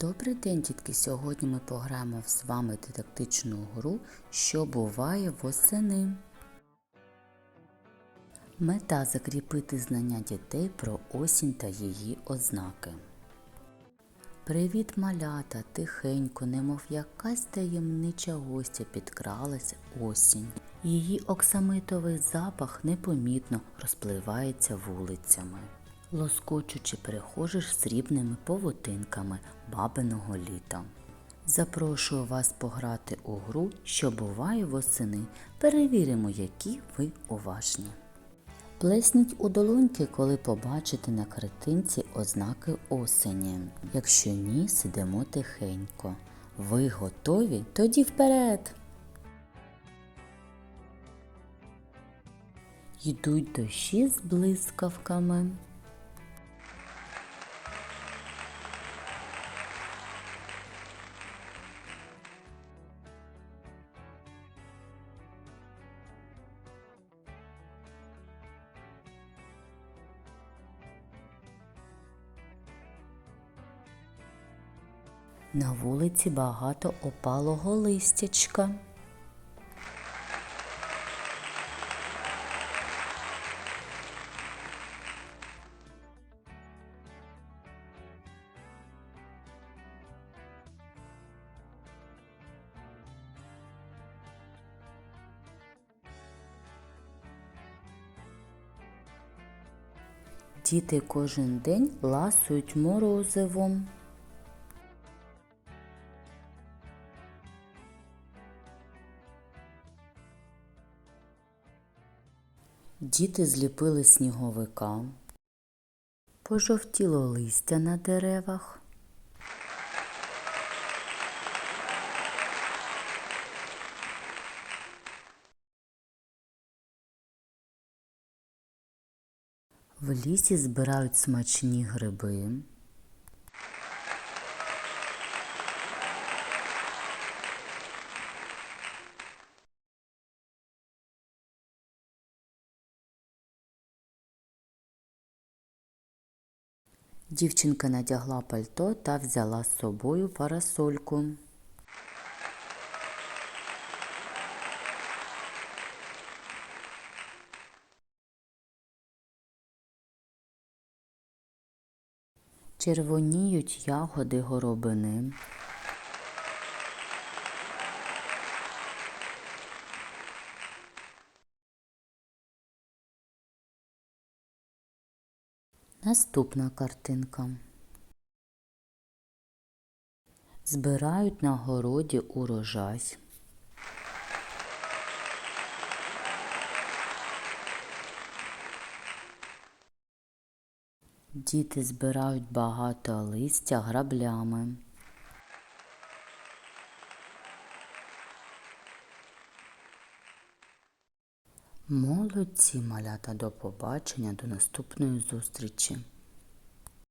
Добрий день, дітки! Сьогодні ми пограємо з вами дидактичну гру, що буває восени. Мета закріпити знання дітей про осінь та її ознаки. Привіт, малята! Тихенько, немов якась таємнича гостя підкралась осінь. Її оксамитовий запах непомітно розпливається вулицями, лоскочучи перехожих срібними повутинками бабиного літа. Запрошую вас пограти у гру, що буває восени. Перевіримо, які ви уважні. Плесніть у долоньки, коли побачите на картинці ознаки осені. Якщо ні, сидимо тихенько. Ви готові? Тоді вперед! Йдуть дощі з блискавками. На вулиці багато опалого листячка. Діти кожен день ласують морозивом. Діти зліпили сніговика, пожовтіло листя на деревах. В лісі збирають смачні гриби. Дівчинка надягла пальто та взяла з собою парасольку. Червоніють ягоди горобини. Наступна картинка. Збирають на городі урожай. Діти збирають багато листя граблями. Молодці, малята, до побачення, до наступної зустрічі.